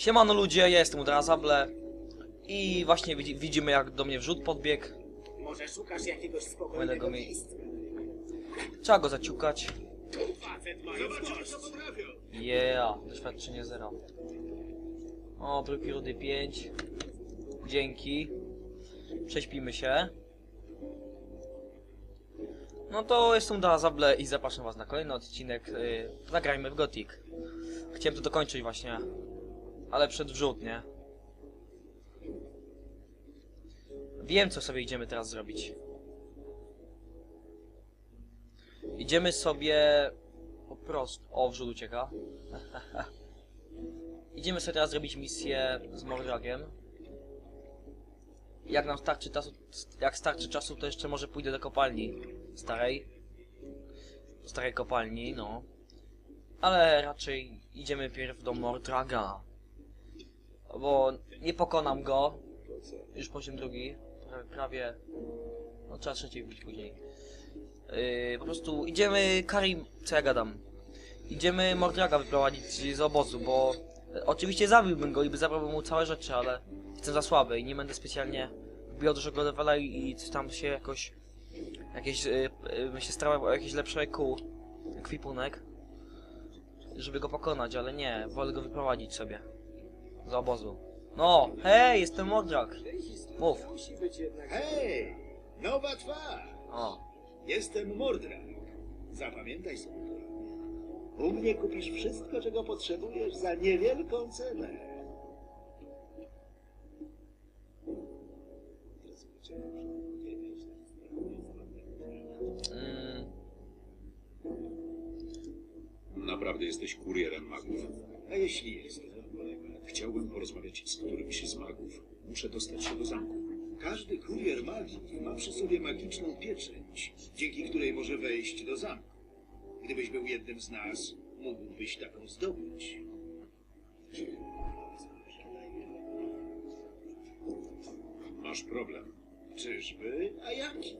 Siemano ludzie, ja jestem Udrazable i właśnie widzi, widzimy jak do mnie wrzut podbiegł. Może szukasz jakiegoś spokojnego go mi- miejsca? Trzeba go zaciukać. Yeah, doświadczenie 0. O, bryki rudy 5. Dzięki. Prześpimy się. No to jestem Udrazable i zapraszam was na kolejny odcinek. Yy, zagrajmy w Gothic. Chciałem to dokończyć właśnie. Ale przed wrzut, nie? Wiem, co sobie idziemy teraz zrobić. Idziemy sobie po prostu... O, wrzut ucieka. idziemy sobie teraz zrobić misję z Mordragiem. Jak nam starczy czasu, jak starczy czasu, to jeszcze może pójdę do kopalni starej. Do starej kopalni, no. Ale raczej idziemy pierw do Mordraga. Bo nie pokonam go. Już poziom drugi. Prawie, prawie no trzeba trzeciej wbić później. Yy, po prostu idziemy Karim, co ja gadam. Idziemy Mordraga wyprowadzić z obozu, bo e, oczywiście zabiłbym go i by zabrał mu całe rzeczy, ale jestem za słaby i nie będę specjalnie wbijał dużego levela i, tam się jakoś jakieś yy, yy, się starał o jakieś lepsze kół, ekwipunek, żeby go pokonać, ale nie, wolę go wyprowadzić sobie z obozu. No, hej, jestem Mordrag. Mów. Musi być jednak... Hej, nowa twarz. O, Jestem Mordrak. Zapamiętaj sobie to. U mnie kupisz wszystko, czego potrzebujesz za niewielką cenę. mm, Naprawdę jesteś kurierem magów? A jeśli jestem? Chciałbym porozmawiać z którymś z magów. Muszę dostać się do zamku. Każdy kurier magii ma przy sobie magiczną pieczęć, dzięki której może wejść do zamku. Gdybyś był jednym z nas, mógłbyś taką zdobyć. Masz problem. Czyżby? A jaki?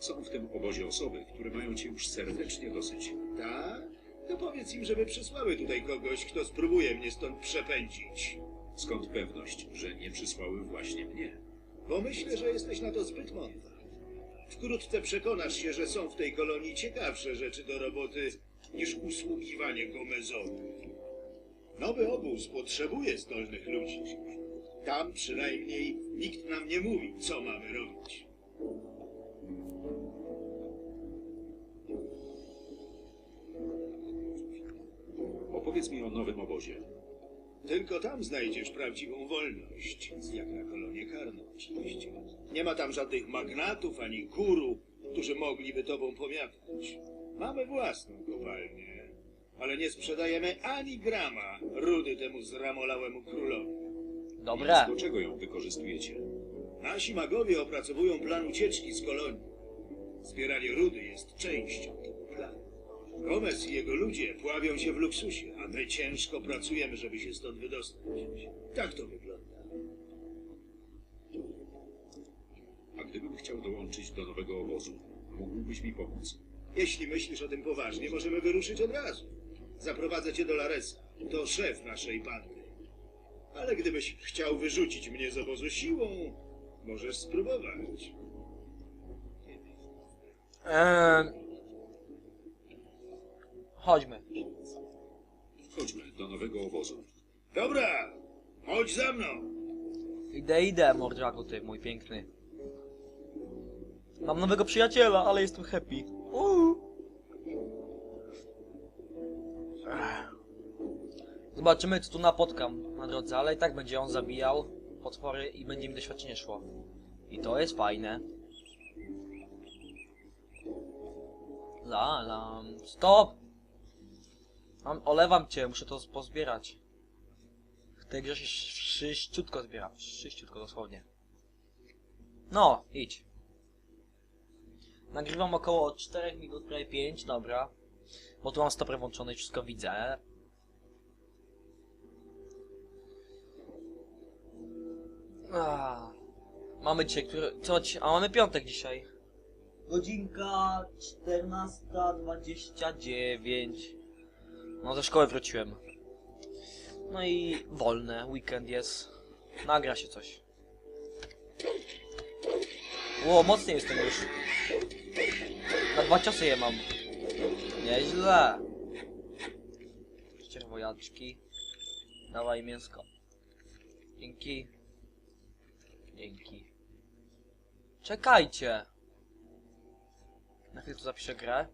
Są w tym obozie osoby, które mają cię już serdecznie dosyć. Tak? To powiedz im, żeby przysłały tutaj kogoś, kto spróbuje mnie stąd przepędzić. Skąd pewność, że nie przysłały właśnie mnie? Bo myślę, że jesteś na to zbyt mądry. Wkrótce przekonasz się, że są w tej kolonii ciekawsze rzeczy do roboty niż usługiwanie Gomezowi. Nowy obóz potrzebuje zdolnych ludzi. Tam przynajmniej nikt nam nie mówi, co mamy robić. Opowiedz mi o nowym obozie. Tylko tam znajdziesz prawdziwą wolność, jak na kolonię karną oczywiście. Nie ma tam żadnych magnatów ani guru, którzy mogliby tobą pomiatać. Mamy własną kopalnię, ale nie sprzedajemy ani grama rudy temu zramolałemu królowi. Więc do czego ją wykorzystujecie? Nasi magowie opracowują plan ucieczki z kolonii. Zbieranie rudy jest częścią tego planu. Gomez i jego ludzie pławią się w luksusie, a my ciężko pracujemy, żeby się stąd wydostać. Tak to wygląda. A gdybym chciał dołączyć do nowego obozu, mógłbyś mi pomóc? Jeśli myślisz o tym poważnie, możemy wyruszyć od razu. Zaprowadzę cię do Laresa. To szef naszej bandy. Ale gdybyś chciał wyrzucić mnie z obozu siłą, możesz spróbować. Eee, chodźmy. Chodźmy do nowego obozu. Dobra, chodź za mną. Idę, idę, Mordragu, ty mój piękny. Mam nowego przyjaciela, ale jestem happy. Uuu. Zobaczymy, co tu napotkam na drodze, ale i tak będzie on zabijał potwory i będzie mi doświadczenie szło. I to jest fajne. La, la, stop! Mam, olewam cię, muszę to pozbierać. W tej grze się szyściutko zbiera. Szyściutko dosłownie. No, idź. Nagrywam około 4 minut, prawie 5, dobra. Bo tu mam stopę włączony i wszystko widzę. Ah. Mamy dzisiaj, który... Co? A mamy piątek dzisiaj. Godzinka 14.29. No ze szkoły wróciłem. No i wolne, weekend jest. Nagra się coś. Ło, mocniej jestem już. Na dwa ciosy je mam. Nieźle. Ścierwojaczki. Dawaj mięsko. Dzięki. Dzięki. Czekajcie. Na chwilę tu zapiszę grę.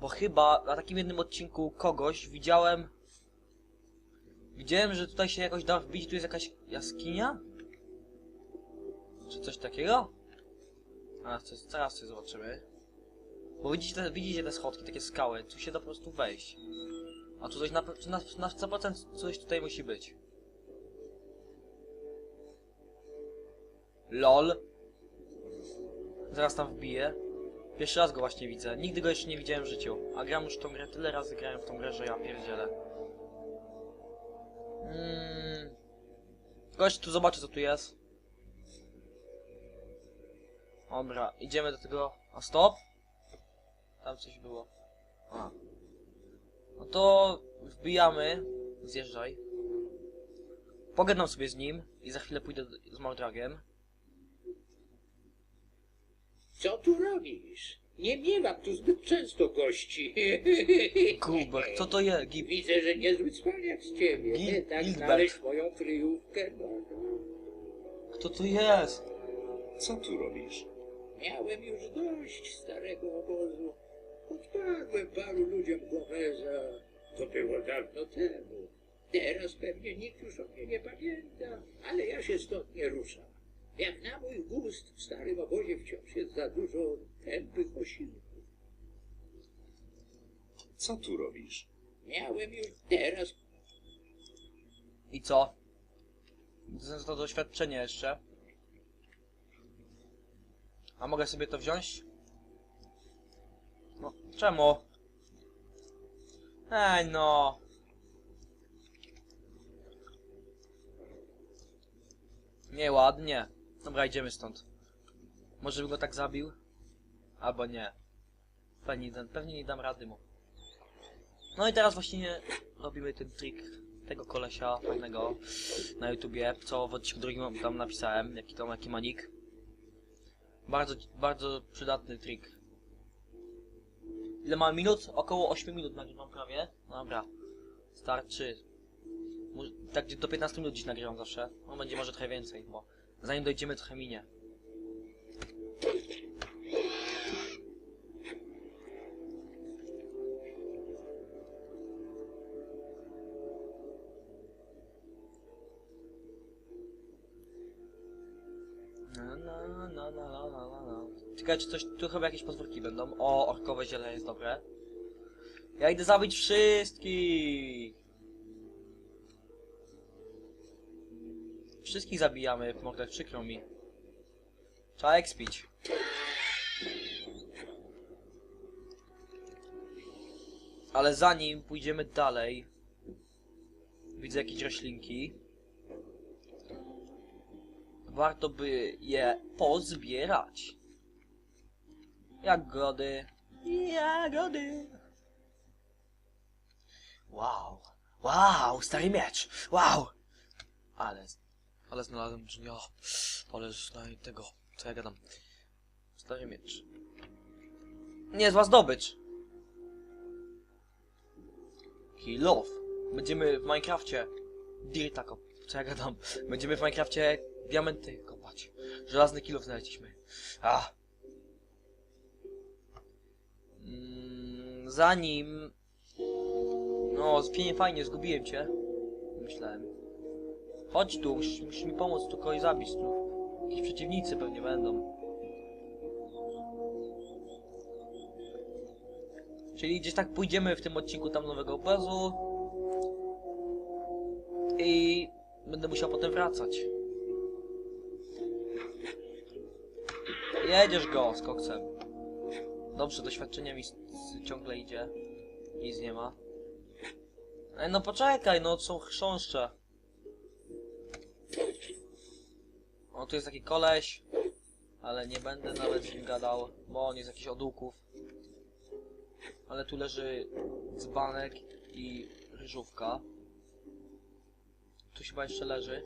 Bo chyba na takim jednym odcinku kogoś widziałem... Widziałem, że tutaj się jakoś da wbić, tu jest jakaś jaskinia? Czy coś takiego? A, coś, zaraz coś zobaczymy. Bo widzicie te, widzicie te schodki, takie skały, tu się da po prostu wejść. A tu coś na, na, na 100% coś tutaj musi być. LOL. Zaraz tam wbiję. Pierwszy raz go właśnie widzę. Nigdy go jeszcze nie widziałem w życiu. A gram już tą grę, tyle razy grałem w tą grę, że ja pierdzielę. Mm. Jeszcze tu zobaczę co tu jest. Dobra, idziemy do tego... A stop! Tam coś było. A. No to wbijamy. Zjeżdżaj. Pogadam sobie z nim i za chwilę pójdę z Mordragiem. Co tu robisz? Nie miewam tu zbyt często gości. Kubek, co to jest? Gib... Widzę, że niezły cwaniak z ciebie. Gil- tak Gilbert. znaleźć moją kryjówkę. No, Kto to jest? Co tu robisz? miałem już dość starego obozu. Odpadłem paru ludziom Gomeza. To było dawno temu. Teraz pewnie nikt już o mnie nie pamięta, ale ja się stąd nie ruszam. Jak na mój gust w starym obozie wciąż jest za dużo tępych osiłków. Co tu robisz? Miałem już teraz I co? Za to doświadczenie jeszcze. A mogę sobie to wziąć? No, czemu? Ej no. Nieładnie. Dobra, idziemy stąd. Może bym go tak zabił? Albo nie. Pewnie, pewnie nie dam rady mu. No i teraz właśnie robimy ten trik tego kolesia fajnego na YouTubie, co w odcinku drugim tam napisałem, jaki to jaki ma nick. Bardzo, bardzo przydatny trik. Ile mam minut? Około 8 minut nagrywam prawie. Dobra. Starczy. Tak do 15 minut dziś nagrywam zawsze. No będzie może trochę więcej, bo zanim dojdziemy trochę minie. Czy coś, tu chyba jakieś podwórki będą. O, orkowe ziele jest dobre. Ja idę zabić wszystkich! Wszystkich zabijamy, mogę przykro mi. Trzeba expić. Ale zanim pójdziemy dalej, widzę jakieś roślinki. Warto by je pozbierać. Jagody. Jagody. Wow. Wow, stary miecz. Wow. Ale, ale znalazłem drzwi. O, ale znaj tego. Co ja gadam? Stary miecz. Niezła zdobycz. Kill off. Będziemy w Minecrafcie. Dirta kop. Co ja gadam? Będziemy w Minecrafcie diamenty kopać. Żelazny kilof znaleźliśmy. A. Mm, zanim... No, fajnie, fajnie, zgubiłem cię. Myślałem. Chodź tu, musisz, musisz mi pomóc tu kogoś zabić tu. Jakieś przeciwnicy pewnie będą. Czyli gdzieś tak pójdziemy w tym odcinku tam nowego obrazu. I będę musiał potem wracać. Jedziesz go z koksem. Dobrze, doświadczenie mi ciągle idzie. Nic nie ma. Ej, no poczekaj, no są chrząszcze. O, tu jest taki koleś. Ale nie będę nawet z nim gadał, bo on jest jakiś odłuków. Ale tu leży dzbanek i ryżówka. Tu chyba jeszcze leży.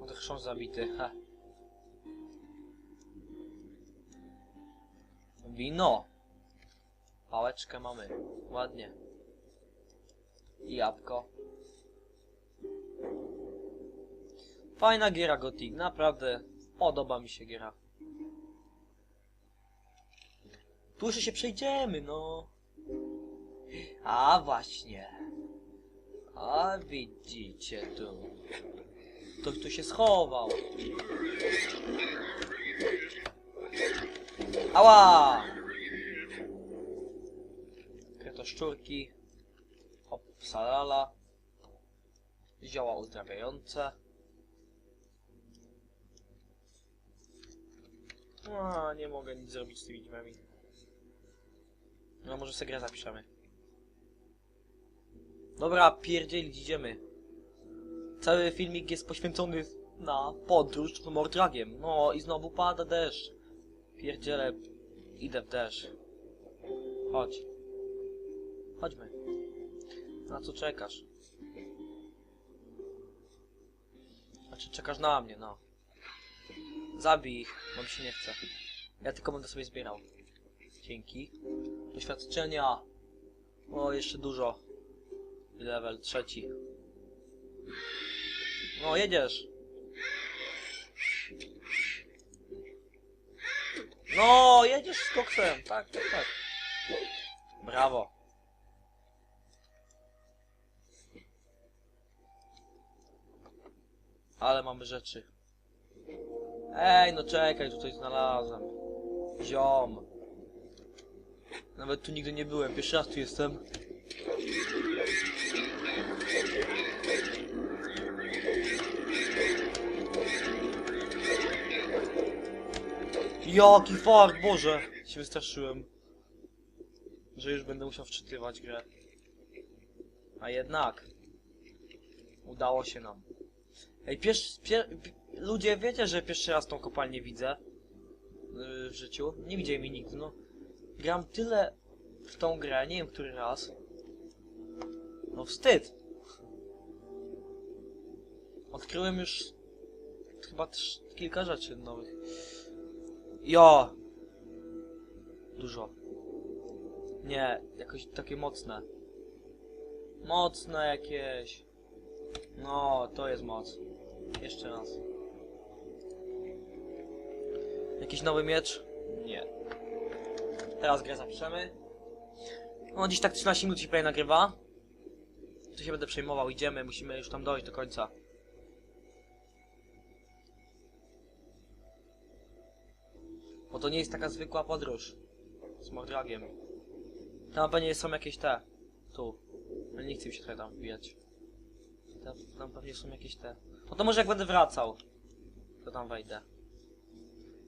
No to chrząszcz zabity, he. Wino! Pałeczkę mamy. Ładnie. I jabłko. Fajna giera Gothic, naprawdę podoba mi się giera. Tu jeszcze się przejdziemy, no. A właśnie. A widzicie tu. Ktoś tu się schował. Ała! Kretoszczurki. Hop, salala. Zioła uzdrawiające. A, nie mogę nic zrobić z tymi drzwiami. No może sobie grę zapiszemy. Dobra, pierdzielić, idziemy. Cały filmik jest poświęcony na podróż Mordragiem. No i znowu pada deszcz. Pierdzielę, idę w deszcz. Chodź. Chodźmy. Na co czekasz? Znaczy czekasz na mnie, no. Zabij ich, bo mi się nie chce. Ja tylko będę sobie zbierał. Dzięki. Doświadczenia. O, jeszcze dużo. Level trzeci. No, jedziesz. No, jedziesz z koksem. Tak, tak, tak. Brawo. Ale mamy rzeczy. Ej, no czekaj, tutaj znalazłem. Ziom. Nawet tu nigdy nie byłem, pierwszy raz tu jestem. Jaki fart, Boże! Się wystraszyłem. Że już będę musiał wczytywać grę. A jednak. Udało się nam. Ej, pierwszy, pier, pi- ludzie, wiecie, że pierwszy raz tą kopalnię widzę yy, w życiu? Nie widzieli mi nigdy, no. Gram tyle w tą grę, nie wiem który raz. No wstyd. Odkryłem już chyba kilka rzeczy nowych. Jo! Dużo. Nie, jakoś takie mocne. Mocne jakieś. No, to jest moc. Jeszcze raz. Jakiś nowy miecz? Nie. Teraz grę zapiszemy. No, dziś tak 13 minut się prawie nagrywa. To się będę przejmował, idziemy, musimy już tam dojść do końca. Bo to nie jest taka zwykła podróż. Z Mordragiem. Tam pewnie są jakieś te. Tu. Ale nie chcę mi się trochę tam wbijać. Tam, tam pewnie są jakieś te. No to może jak będę wracał, to tam wejdę.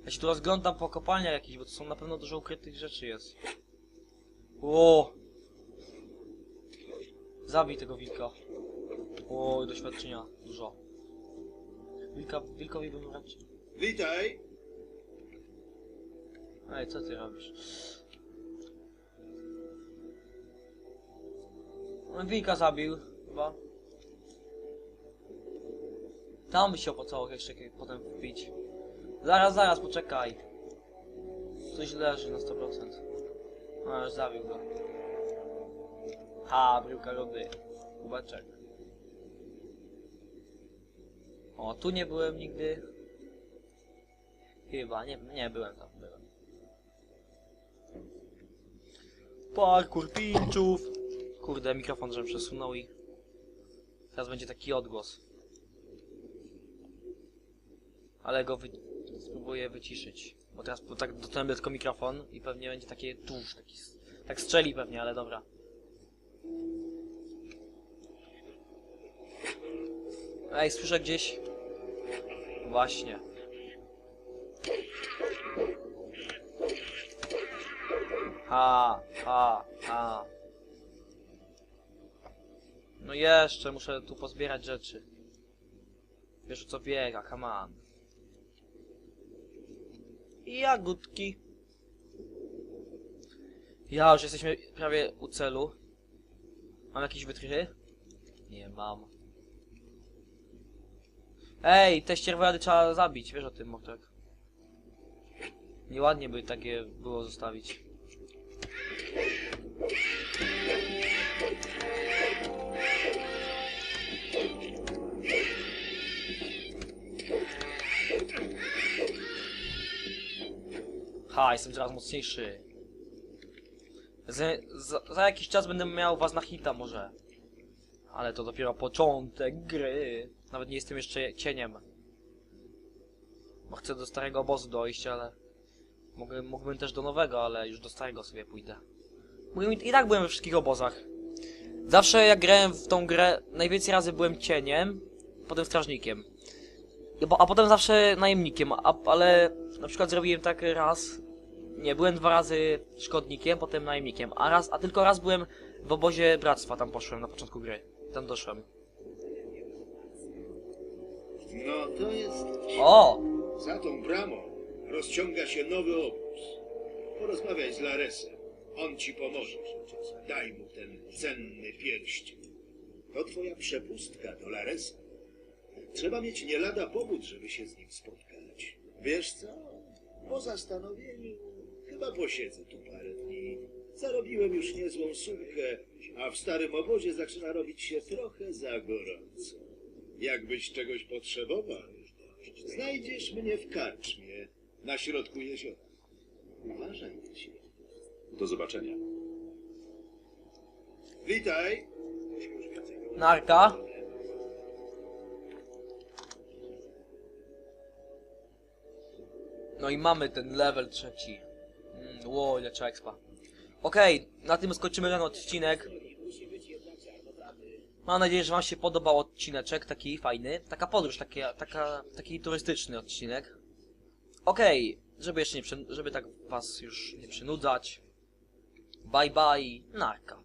Ja się tu rozglądam po kopalniach jakichś, bo to są na pewno dużo ukrytych rzeczy jest. O! Zabij tego wilka. O, doświadczenia dużo. Wilka, wilkowi bym raczej... Witaj. Ej, co ty robisz? On wilka zabił, chyba. Tam by się opłacało jeszcze potem wbić. Zaraz, zaraz, poczekaj. Coś leży na 100%. A, już zabił go. Ha, bryłka lody. Kubeczek. O, tu nie byłem nigdy. Chyba, nie, nie byłem tam, byłem. Parkour pinczów. Kurde, mikrofon żem przesunął i... Teraz będzie taki odgłos. Ale go wy... spróbuję wyciszyć. Bo teraz tak dotknąłem tylko mikrofon i pewnie będzie takie tuż, taki... Tak strzeli pewnie, ale dobra. Ej, słyszę gdzieś... Właśnie. Ha, ha, ha. No jeszcze, muszę tu pozbierać rzeczy. Wiesz o co biega, come on. I Jagódki. Ja, już jesteśmy prawie u celu. Mam jakieś wytrychy? Nie mam. Ej, te ścierwojady trzeba zabić, wiesz o tym, Motek. Nieładnie by takie było zostawić. Ha, jestem coraz mocniejszy. Za, za, jakiś czas będę miał was na hita może. Ale to dopiero początek gry. Nawet nie jestem jeszcze cieniem. Bo chcę do starego obozu dojść, ale... Mogę, mógłbym też do nowego, ale już do starego sobie pójdę. I tak byłem we wszystkich obozach. Zawsze jak grałem w tą grę, najwięcej razy byłem cieniem, potem strażnikiem. A potem zawsze najemnikiem, a, ale na przykład zrobiłem tak raz, nie, byłem dwa razy szkodnikiem, potem najemnikiem, a raz, a tylko raz byłem w obozie bractwa, tam poszłem na początku gry. Tam doszłem. No to jest... O! Za tą bramą rozciąga się nowy obóz. Porozmawiaj z Laresem. On ci pomoże. Daj mu ten cenny pierścień. To twoja przepustka do Laresa. Trzeba mieć nie lada powód, żeby się z nim spotkać. Wiesz co? Po zastanowieniu chyba posiedzę tu parę dni. Zarobiłem już niezłą sumkę, a w starym obozie zaczyna robić się trochę za gorąco. Jakbyś czegoś potrzebował, znajdziesz mnie w karczmie na środku jeziora. Uważaj na siebie. Do zobaczenia. Witaj. Narka. No i mamy ten level trzeci. Ło, ile trzeba expa. Okej, na tym skończymy ten odcinek. Mam nadzieję, że wam się podobał odcineczek, taki fajny. Taka podróż, taki, taka, taki turystyczny odcinek. Okej, żeby jeszcze nie, żeby tak was już nie przynudzać. Bye bye, narka.